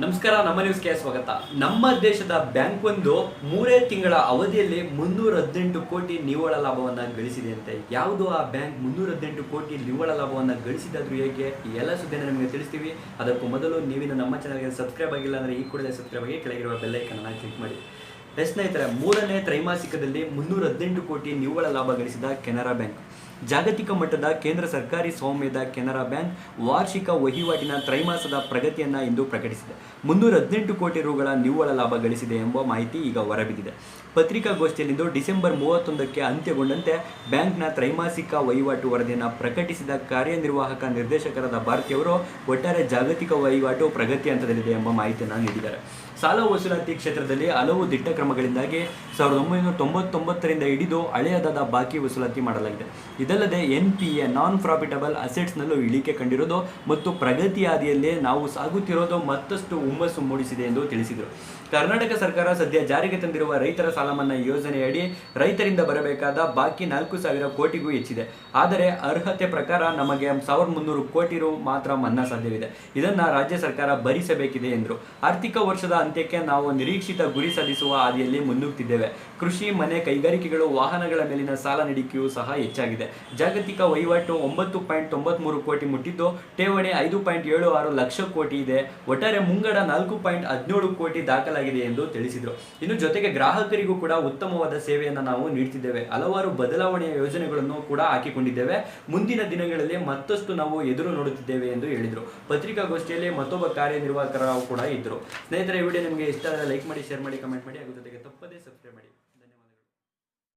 ನಮಸ್ಕಾರ, ನಮ್ಮ ನ್ಯೂಸ್ಗೆ ಸ್ವಾಗತ. ನಮ್ಮ ದೇಶದ ಬ್ಯಾಂಕ್ ಒಂದು ಮೂರೇ ತಿಂಗಳ ಅವಧಿಯಲ್ಲಿ ಮುನ್ನೂರ ಹದಿನೆಂಟು ಕೋಟಿ ನಿವ್ವಳ ಲಾಭವನ್ನ ಗಳಿಸಿದೆ ಅಂತೆ. ಯಾವುದು ಆ ಬ್ಯಾಂಕ್ ಮುನ್ನೂರ ಹದಿನೆಂಟು ಕೋಟಿ ನಿವ್ವಳ ಲಾಭವನ್ನ ಗಳಿಸಿದಾದ್ರೂ ಹೇಗೆ ಎಲ್ಲ ಸುದ್ದಿನ ನಿಮಗೆ ತಿಳಿಸ್ತೀವಿ. ಅದಕ್ಕೂ ಮೊದಲು ನೀವಿನ ನಮ್ಮ ಚಾನಲ್ಗೆ ಸಬ್ಸ್ಕ್ರೈಬ್ ಆಗಿಲ್ಲ ಅಂದ್ರೆ ಈ ಕೂಡಲೇ ಸಬ್ಸ್ಕ್ರೈಬ್ ಆಗಿ ಕೆಳಗಿರುವ ಬೆಲ್ಲೈಕನ್ ಅನ್ನ ಕ್ಲಿಕ್ ಮಾಡಿ. ಸ್ನೇಹಿತರೆ, ಮೂರನೇ ತ್ರೈಮಾಸಿಕದಲ್ಲಿ ಮುನ್ನೂರ ಹದಿನೆಂಟು ಕೋಟಿ ನಿವ್ವಳ ಲಾಭ ಗಳಿಸಿದ ಕೆನರಾ ಬ್ಯಾಂಕ್. ಜಾಗತಿಕ ಮಟ್ಟದ ಕೇಂದ್ರ ಸರ್ಕಾರಿ ಸ್ವಾಮ್ಯದ ಕೆನರಾ ಬ್ಯಾಂಕ್ ವಾರ್ಷಿಕ ವಹಿವಾಟಿನ ತ್ರೈಮಾಸದ ಪ್ರಗತಿಯನ್ನು ಇಂದು ಪ್ರಕಟಿಸಿದೆ. ಮುನ್ನೂರ ಹದಿನೆಂಟು ಕೋಟಿ ರುಗಳ ನಿವ್ವಳ ಲಾಭ ಗಳಿಸಿದೆ ಎಂಬ ಮಾಹಿತಿ ಈಗ ಹೊರಬಿದ್ದಿದೆ. ಪತ್ರಿಕಾಗೋಷ್ಠಿಯಲ್ಲಿಂದು ಡಿಸೆಂಬರ್ ಮೂವತ್ತೊಂದಕ್ಕೆ ಅಂತ್ಯಗೊಂಡಂತೆ ಬ್ಯಾಂಕ್ನ ತ್ರೈಮಾಸಿಕ ವಹಿವಾಟು ವರದಿಯನ್ನು ಪ್ರಕಟಿಸಿದ ಕಾರ್ಯನಿರ್ವಾಹಕ ನಿರ್ದೇಶಕರಾದ ಭಾರತೀಯವರು ಒಟ್ಟಾರೆ ಜಾಗತಿಕ ವಹಿವಾಟು ಪ್ರಗತಿ ಹಂತದಲ್ಲಿದೆ ಎಂಬ ಮಾಹಿತಿಯನ್ನು ನೀಡಿದ್ದಾರೆ. ಸಾಲ ವಸೂಲಾತಿ ಕ್ಷೇತ್ರದಲ್ಲಿ ಹಲವು ದಿಟ್ಟ ಕ್ರಮಗಳಿಂದಾಗಿ ಸಾವಿರದ ಒಂಬೈನೂರ ತೊಂಬತ್ತೊಂಬತ್ತರಿಂದ ಹಿಡಿದು ಹಳೆಯದಾದ ಬಾಕಿ ವಸೂಲಾತಿ ಮಾಡಲಾಗಿದೆ. ಇದಲ್ಲದೆ N P A non profitable ಅಸೆಟ್ಸ್ನಲ್ಲೂ ಇಳಿಕೆ ಕಂಡಿರೋದು ಮತ್ತು ಪ್ರಗತಿ ಹಾದಿಯಲ್ಲಿ ನಾವು ಸಾಗುತ್ತಿರೋದು ಮತ್ತಷ್ಟು ಹುಮ್ಮಸ್ಸು ಮೂಡಿಸಿದೆ ಎಂದು ತಿಳಿಸಿದರು. ಕರ್ನಾಟಕ ಸರ್ಕಾರ ಸದ್ಯ ಜಾರಿಗೆ ತಂದಿರುವ ರೈತರ ಸಾಲ ಮನ್ನಾ ಯೋಜನೆಯಡಿ ರೈತರಿಂದ ಬರಬೇಕಾದ ಬಾಕಿ ನಾಲ್ಕು ಸಾವಿರ ಕೋಟಿಗೂ ಹೆಚ್ಚಿದೆ. ಆದರೆ ಅರ್ಹತೆ ಪ್ರಕಾರ ನಮಗೆ ಸಾವಿರದ ಮುನ್ನೂರು ಕೋಟಿ ರು ಮಾತ್ರ ಮನ್ನಾ ಸಾಧ್ಯವಿದೆ. ಇದನ್ನು ರಾಜ್ಯ ಸರ್ಕಾರ ಭರಿಸಬೇಕಿದೆ ಎಂದರು. ಆರ್ಥಿಕ ವರ್ಷದ ಅಂತ್ಯಕ್ಕೆ ನಾವು ನಿರೀಕ್ಷಿತ ಗುರಿ ಸಾಧಿಸುವ ಹಾದಿಯಲ್ಲಿ ಮುನ್ನುಗ್ತಿದ್ದೇವೆ. ಕೃಷಿ, ಮನೆ, ಕೈಗಾರಿಕೆಗಳು, ವಾಹನಗಳ ಮೇಲಿನ ಸಾಲ ನೀಡಿಕೆಯೂ ಸಹ ಹೆಚ್ಚಾಗಿದೆ. ಜಾಗತಿಕ ವಹಿವಾಟು ಒಂಬತ್ತು ಪಾಯಿಂಟ್ ತೊಂಬತ್ಮೂರು ಕೋಟಿ ಮುಟ್ಟಿದ್ದು, ಠೇವಣಿ ಐದು ಪಾಯಿಂಟ್ ಏಳು ಆರು ಲಕ್ಷ ಕೋಟಿ ಇದೆ. ಒಟ್ಟಾರೆ ಮುಂಗಡ ನಾಲ್ಕು ಪಾಯಿಂಟ್ ಹದಿನೇಳು ಕೋಟಿ ದಾಖಲಾಗಿದೆ ಎಂದು ತಿಳಿಸಿದರು. ಇನ್ನು ಜೊತೆಗೆ ಗ್ರಾಹಕರಿಗೂ ಕೂಡ ಉತ್ತಮವಾದ ಸೇವೆಯನ್ನು ನಾವು ನೀಡ್ತಿದ್ದೇವೆ. ಹಲವಾರು ಬದಲಾವಣೆಯ ಯೋಜನೆಗಳನ್ನು ಕೂಡ ಹಾಕಿಕೊಂಡಿದ್ದೇವೆ. ಮುಂದಿನ ದಿನಗಳಲ್ಲಿ ಮತ್ತಷ್ಟು ನಾವು ಎದುರು ನೋಡುತ್ತಿದ್ದೇವೆ ಎಂದು ಹೇಳಿದರು. ಪತ್ರಿಕಾಗೋಷ್ಠಿಯಲ್ಲಿ ಮತ್ತೊಬ್ಬ ಕಾರ್ಯನಿರ್ವಾಹಕರಾವ್ ಕೂಡ ಇದ್ದರು ಸ್ನೇಹಿತರೆ, ಈ ವಿಡಿಯೋ ನಿಮಗೆ ಇಷ್ಟ ಆದರೆ ಲೈಕ್ ಮಾಡಿ, ಶೇರ್ ಮಾಡಿ, ಕಮೆಂಟ್ ಮಾಡಿ. ಹಾಗೂ ಜೊತೆಗೆ ತಪ್ಪದೇ ಸಬ್ಸ್ಕ್ರೈಬ್ ಮಾಡಿ.